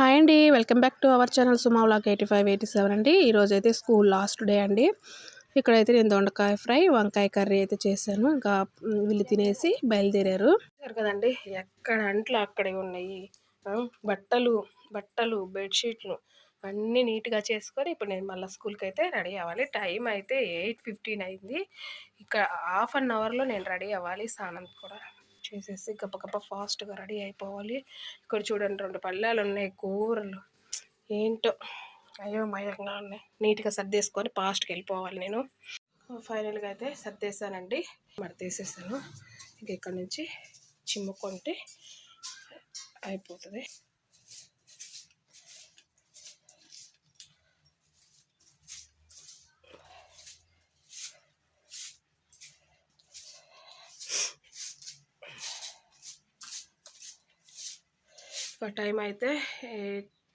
Hi అండి. Welcome back to our channel Suma vlog eighty five eighty seven అండి. ఈరోజు అయితే స్కూల్ లాస్ట్ డే అండి. ఇక్కడైతే నేను దొండకాయ ఫ్రై వంకాయ కర్రీ అయితే చేశాను. ఇంకా వీళ్ళు తినేసి బయలుదేరారు. కదండి. ఎక్కడ అంట్లు అక్కడే ఉన్నాయి? బట్టలు బట్టలు బెడ్షీట్లు అన్నీ నీట్గా చేసుకొని ఇప్పుడు నేను మళ్ళీ స్కూల్కి అయితే రెడీ అవ్వాలి. టైం అయితే ఎయిట్ ఫిఫ్టీన్ అయింది. ఇక్కడ హాఫ్ అన్ అవర్లో నేను రెడీ అవ్వాలి. స్నానం కూడా చేసేసి గప్ప ఫాస్ట్గా రెడీ అయిపోవాలి. ఇక్కడ చూడండి రెండు పళ్ళాలు ఉన్నాయి కూరలు. ఏంటో? అయోమయంగా ఉన్నాయి నీట్గా సర్దేసుకొని ఫాస్ట్కి వెళ్ళిపోవాలి నేను. ఫైనల్గా అయితే సర్దేశానండి. మడతేసేసాను ఇంక ఇక్కడ నుంచి చిమ్ముకుంటే అయిపోతుంది. టైం అయితే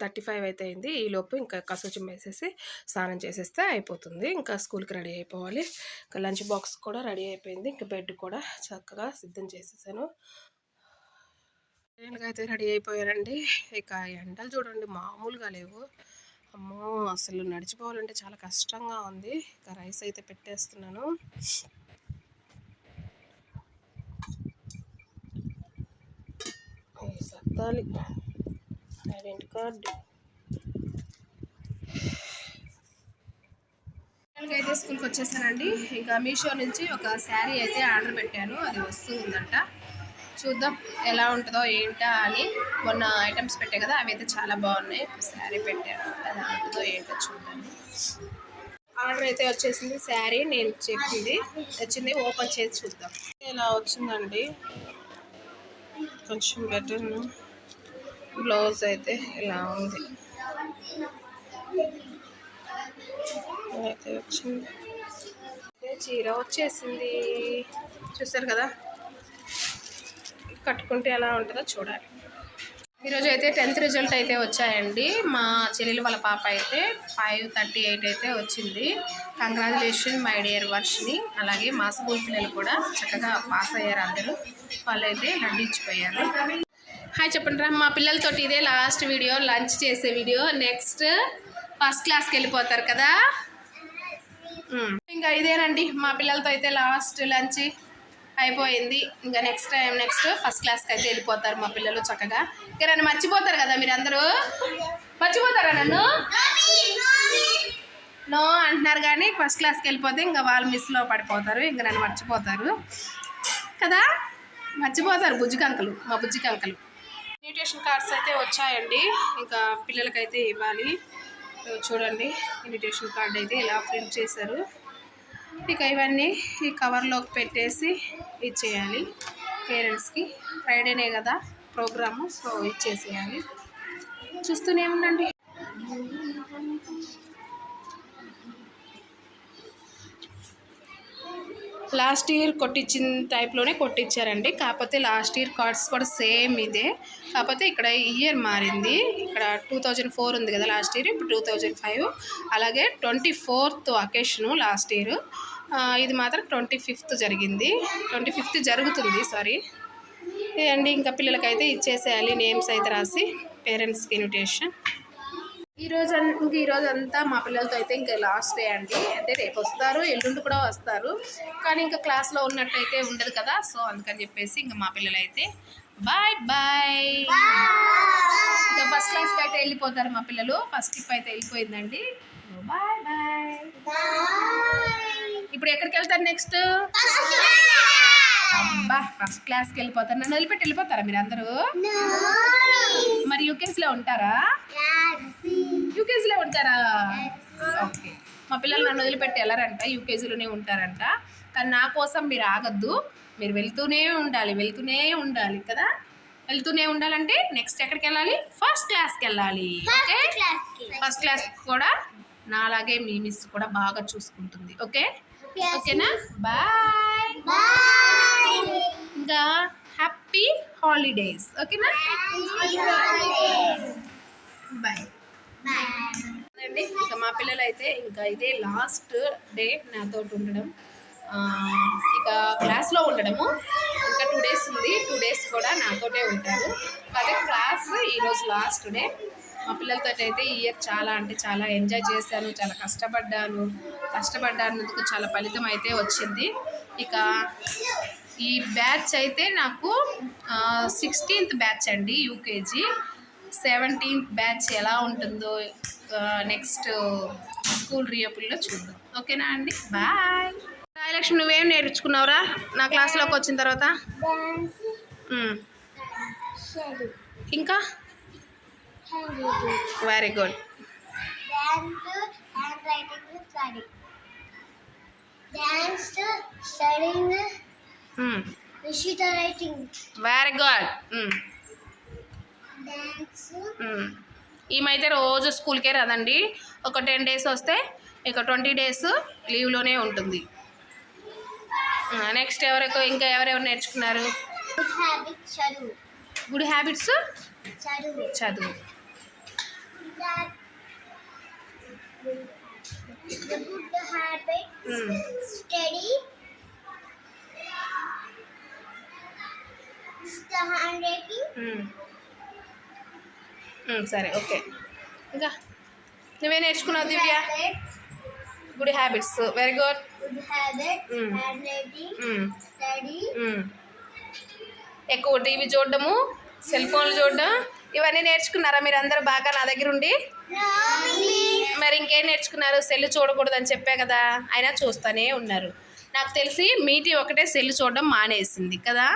థర్టీ ఫైవ్ అయితే అయింది. ఈలోపు ఇంకా కసూచి వేసేసి స్నానం చేసేస్తే అయిపోతుంది. ఇంకా స్కూల్కి రెడీ అయిపోవాలి. ఇంకా లంచ్ బాక్స్ కూడా రెడీ అయిపోయింది. ఇంకా బెడ్ కూడా చక్కగా సిద్ధం చేసేసాను. నేనుగా అయితే రెడీ అయిపోయానండి. ఇక ఎండలు చూడండి మామూలుగా లేవు. అమ్మో అసలు నడిచిపోవాలంటే చాలా కష్టంగా ఉంది. ఇక రైస్ అయితే పెట్టేస్తున్నాను. సత్తాలి ఐడెంటి కార్డు. అయితే స్కూల్కి వచ్చేసానండి. ఇంకా మీషో నుంచి ఒక శారీ అయితే ఆర్డర్ పెట్టాను. అది వస్తూ ఉందంట చూద్దాం ఎలా ఉంటుందో ఏంటా అని. మొన్న ఐటమ్స్ పెట్టాయి కదా అవి అయితే చాలా బాగున్నాయి. శారీ పెట్టాను. ఎలా ఉంటుందో ఏంటో చూద్దాం. ఆర్డర్ అయితే వచ్చేసింది శారీ. నేను చెప్పింది. వచ్చింది ఓపెన్ చేసి చూద్దాం. ఇలా వచ్చిందండి? కొంచెం బెటర్ బ్లౌజ్ అయితే ఇలా ఉంది. అయితే వచ్చింది. చీర వచ్చేసింది. చూసారు కదా? కట్టుకుంటే ఎలా ఉంటుందో చూడాలి. ఈరోజు అయితే టెన్త్ రిజల్ట్ అయితే వచ్చాయండి. మా చెల్లెలు వాళ్ళ పాప అయితే ఫైవ్ థర్టీ ఎయిట్ అయితే వచ్చింది. కంగ్రాచులేషన్ మై డియర్ వర్షిని అలాగే మా స్కూల్ పిల్లలు కూడా చక్కగా పాస్ అయ్యారు అందరూ. వాళ్ళైతే లడ్డు హాయ్ చెప్పండి రా. మా పిల్లలతోటి ఇదే లాస్ట్ వీడియో లంచ్ చేసే వీడియో నెక్స్ట్ ఫస్ట్ క్లాస్కి వెళ్ళిపోతారు కదా? Hmm. ఇంకా ఇదేనండి. మా పిల్లలతో అయితే లాస్ట్ లంచ్ అయిపోయింది. ఇంకా నెక్స్ట్ టైం నెక్స్ట్ ఫస్ట్ క్లాస్కి అయితే వెళ్ళిపోతారు మా పిల్లలు చక్కగా. ఇంకా నన్ను మర్చిపోతారు కదా మీరు అందరూ మర్చిపోతారా నన్ను? నో అంటున్నారు కానీ ఫస్ట్ క్లాస్కి వెళ్ళిపోతే ఇంకా వాళ్ళు మిస్లో పడిపోతారు. ఇంకా నన్ను మర్చిపోతారు. కదా? మర్చిపోతారు బుజ్జికంకలు మా బుజ్జికంకలు. ఇన్విటేషన్ కార్డ్స్ అయితే వచ్చాయండి. ఇంకా పిల్లలకైతే ఇవ్వాలి. చూడండి ఇన్విటేషన్ కార్డ్ అయితే ఇలా ప్రింట్ చేశారు. ఇక ఇవన్నీ ఈ కవర్లోకి పెట్టేసి ఇచ్చేయాలి. పేరెంట్స్కి ఫ్రైడేనే కదా ప్రోగ్రాము సో ఇచ్చేసేయాలి. చూస్తూనే ఉండండి. లాస్ట్ ఇయర్ కొట్టించిన టైప్లోనే కొట్టించారండి. కాకపోతే లాస్ట్ ఇయర్ కార్డ్స్ కూడా సేమ్ ఇదే. కాకపోతే ఇక్కడ ఇయర్ మారింది. ఇక్కడ టూ థౌజండ్ ఫోర్ ఉంది కదా లాస్ట్ ఇయర్ ఇప్పుడు టూ థౌజండ్ ఫైవ్. అలాగే twenty fourth occasion last year. ఇది మాత్రం ట్వంటీ ఫిఫ్త్ జరిగింది. ట్వంటీ ఫిఫ్త్ జరుగుతుంది సారీ. అండి ఇంకా పిల్లలకైతే ఇచ్చేసేయాలి నేమ్స్ అయితే రాసి పేరెంట్స్కి ఇన్విటేషన్. ఈ రోజు అన్- ఇంక ఈ రోజు అంతా మా పిల్లలతో అయితే ఇంకా లాస్ట్ డే అండి. అంటే రేపు వస్తారు ఎల్లుండి కూడా వస్తారు. కానీ ఇంకా క్లాస్లో ఉన్నట్టయితే ఉండదు కదా సో అందుకని చెప్పేసి ఇంకా మా పిల్లలు అయితే బాయ్ బాయ్ ఇంకా ఫస్ట్ క్లాస్కి అయితే వెళ్ళిపోతారు మా పిల్లలు. ఫస్ట్ ట్రిప్ అయితే వెళ్ళిపోయిందండి. బాయ్ బాయ్ ఇప్పుడు ఎక్కడికి వెళ్తారు నెక్స్ట్ అబ్బా ఫస్ట్ క్లాస్కి వెళ్ళిపోతారు. నన్ను వదిలిపెట్టి వెళ్ళిపోతారా మీరు అందరూ మరి యూకేస్లో ఉంటారా? యూకేజీలో ఉంటారా? ఓకే. మా పిల్లలు నన్ను వదిలిపెట్టి వెళ్ళారంట యూకేజీలోనే ఉంటారంట. కానీ నా కోసం మీరు ఆగద్దు. మీరు వెళ్తూనే ఉండాలి వెళ్తూనే ఉండాలి కదా? వెళ్తూనే ఉండాలంటే నెక్స్ట్ ఎక్కడికి వెళ్ళాలి? ఫస్ట్ క్లాస్కి వెళ్ళాలి ఓకే? ఫస్ట్ క్లాస్ కూడా నాలాగే మీ మిస్ కూడా బాగా చూసుకుంటుంది ఓకే? ఓకేనా? బాయ్ ఇంకా హ్యాపీ హాలిడేస్ ఓకేనా? బాయ్ అండి ఇక మా పిల్లలు అయితే ఇంకా ఇదే లాస్ట్ డే నాతో ఉండడం. ఇక క్లాస్లో ఉండడము. ఇంకా టూ డేస్ ఉంది. టూ డేస్ కూడా నాతోటే ఉంటారు. అదే క్లాస్ ఈరోజు లాస్ట్ డే మా పిల్లలతో అయితే ఈ ఇయర్ చాలా అంటే చాలా ఎంజాయ్ చేశాను చాలా కష్టపడ్డాను. కష్టపడ్డానందుకు చాలా ఫలితం అయితే వచ్చింది. ఇక ఈ బ్యాచ్ అయితే నాకు సిక్స్టీన్త్ బ్యాచ్ అండి యూకేజీ సెవెంటీన్త్ బ్యాచ్ ఎలా ఉంటుందో నెక్స్ట్ స్కూల్ రీఓపెన్లో చూద్దాం. ఓకేనా అండి? బాయ్. సాయిలక్ష్మి నువ్వేం నేర్చుకున్నావురా నా క్లాస్లోకి వచ్చిన తర్వాత? ఇంకా? వెరీ గుడ్ డాన్స్ హ్యాండ్ ఈమైతే రోజు స్కూల్కే రాదండి. ఒక టెన్ డేస్ వస్తే ఇక ట్వంటీ డేస్ లీవ్లోనే ఉంటుంది. నెక్స్ట్ ఎవరికి ఇంకా ఎవరెవరు నేర్చుకున్నారు? గుడ్ హ్యాబిట్ చదువు. గుడ్ హ్యాబిట్స్ చదువు. the handwriting. మ్. సరే ఓకే. ఇంకా? నువ్వే నేర్చుకున్నావు Divya? Good habits very good ఎక్కువ టీవీ చూడడము సెల్ ఫోన్లు చూడడం ఇవన్నీ నేర్చుకున్నారా మీరు అందరూ బాగా నా దగ్గర ఉండి? మరి ఇంకేం నేర్చుకున్నారు? సెల్ చూడకూడదు అని చెప్పే కదా. అయినా చూస్తూనే ఉన్నారు. నాకు తెలిసి మీటి ఒకటే సెల్ చూడడం మానేసింది కదా.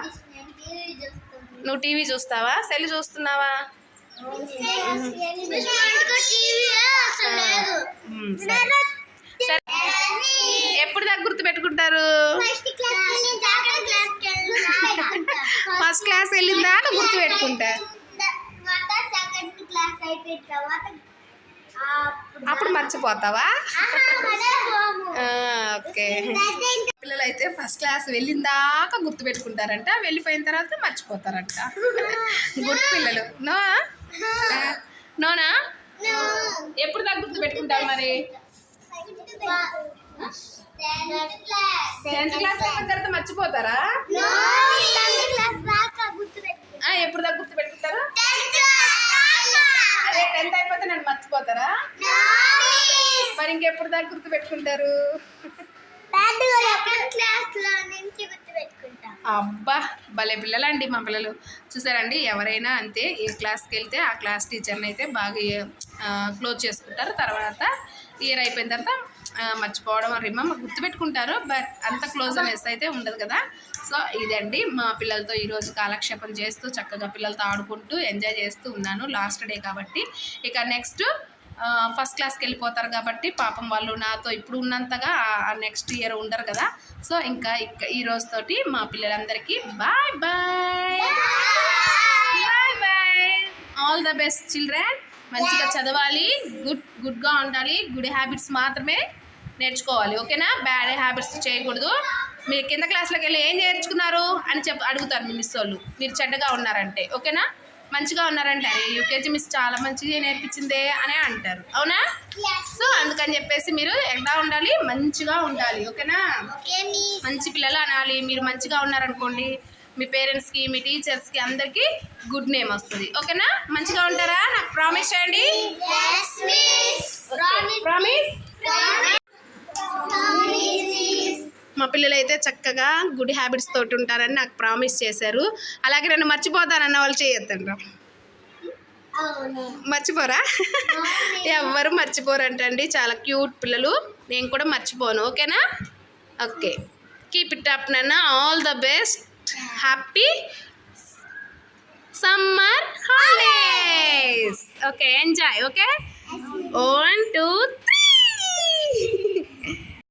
నువ్వు టీవీ చూస్తావా? సెల్ చూస్తున్నావా? ఎప్పుడు దాకా గుర్తు పెట్టుకుంటారు ఫస్ట్ క్లాస్ వెళ్ళిన దాకా గుర్తు పెట్టుకుంటారు అప్పుడు మర్చిపోతావా? ఓకే. పిల్లలు అయితే ఫస్ట్ క్లాస్ వెళ్ళిన దాకా గుర్తు పెట్టుకుంటారంట వెళ్ళిపోయిన తర్వాత మర్చిపోతారంట. గుడ్ పిల్లలు. నో నోనా? ఎప్పుడు దాకా గుర్తు పెట్టుకుంటారు మరి? టెన్త్ క్లాస్ అయిపోయిన తర్వాత మర్చిపోతారా? ఆ, ఎప్పుడు దాకా గుర్తు పెట్టుకుంటారు? అదే టెన్త్ అయిపోతే నన్ను మర్చిపోతారా? మరి ఇంకెప్పుడు దాకా గుర్తు పెట్టుకుంటారు? అబ్బా. భలే పిల్లలండి మా పిల్లలు. చూసారండి? ఎవరైనా అంతే ఏ క్లాస్కి వెళ్తే ఆ క్లాస్ టీచర్ని అయితే బాగా క్లోజ్ చేసుకుంటారు. తర్వాత ఇయర్ అయిపోయిన తర్వాత మర్చిపోవడం రిమమ్ గుర్తుపెట్టుకుంటారు. బట్ అంత క్లోజ్నెస్ అయితే ఉండదు కదా. సో ఇదండి మా పిల్లలతో ఈరోజు కాలక్షేపం చేస్తూ చక్కగా పిల్లలతో ఆడుకుంటూ ఎంజాయ్ చేస్తూ ఉన్నాను. లాస్ట్ డే కాబట్టి. ఇక నెక్స్ట్ ఫస్ట్ క్లాస్కి వెళ్ళిపోతారు కాబట్టి పాపం వాళ్ళు నాతో ఇప్పుడు ఉన్నంతగా నెక్స్ట్ ఇయర్ ఉండరు కదా. సో ఇంకా ఇక ఈ రోజుతోటి మా పిల్లలందరికీ bye bye bye bye all the best children మంచిగా చదవాలి గుడ్ గుడ్గా ఉండాలి గుడ్ హ్యాబిట్స్ మాత్రమే నేర్చుకోవాలి. ఓకేనా బ్యాడ్ హ్యాబిట్స్ చేయకూడదు. మీరు కింద క్లాస్లోకి వెళ్ళి ఏం నేర్చుకున్నారు అని చెప్పి అడుగుతారు మీ మిస్ వాళ్ళు. మీరు చెడ్డగా ఉన్నారంటే. ఓకేనా మంచిగా ఉన్నారంటే అరే యూకేజీ మిస్ చాలా మంచిగా నేర్పించిందే అని అంటారు. అవునా? సో అందుకని చెప్పేసి మీరు ఎలా ఉండాలి మంచిగా ఉండాలి ఓకేనా? మంచి పిల్లలు అనాలి మీరు మంచిగా ఉన్నారనుకోండి మీ పేరెంట్స్కి మీ టీచర్స్కి అందరికీ గుడ్ నేమ్ వస్తుంది. ఓకేనా? మంచిగా ఉంటారా? నాకు ప్రామిస్ చేయండి. ప్రామిస్ పిల్లలు అయితే చక్కగా గుడ్ హ్యాబిట్స్ తోటి ఉంటారని నాకు ప్రామిస్ చేశారు. అలాగే నన్ను మర్చిపోతానన్న వాళ్ళు చేయొద్దండి మర్చిపోరా? ఎవ్వరు మర్చిపోరంటండి. చాలా క్యూట్ పిల్లలు. నేను కూడా మర్చిపోను. ఓకేనా? ఓకే. కీప్ ఇట్ అప్ నాన్న. All the best happy summer holidays okay enjoy okay one two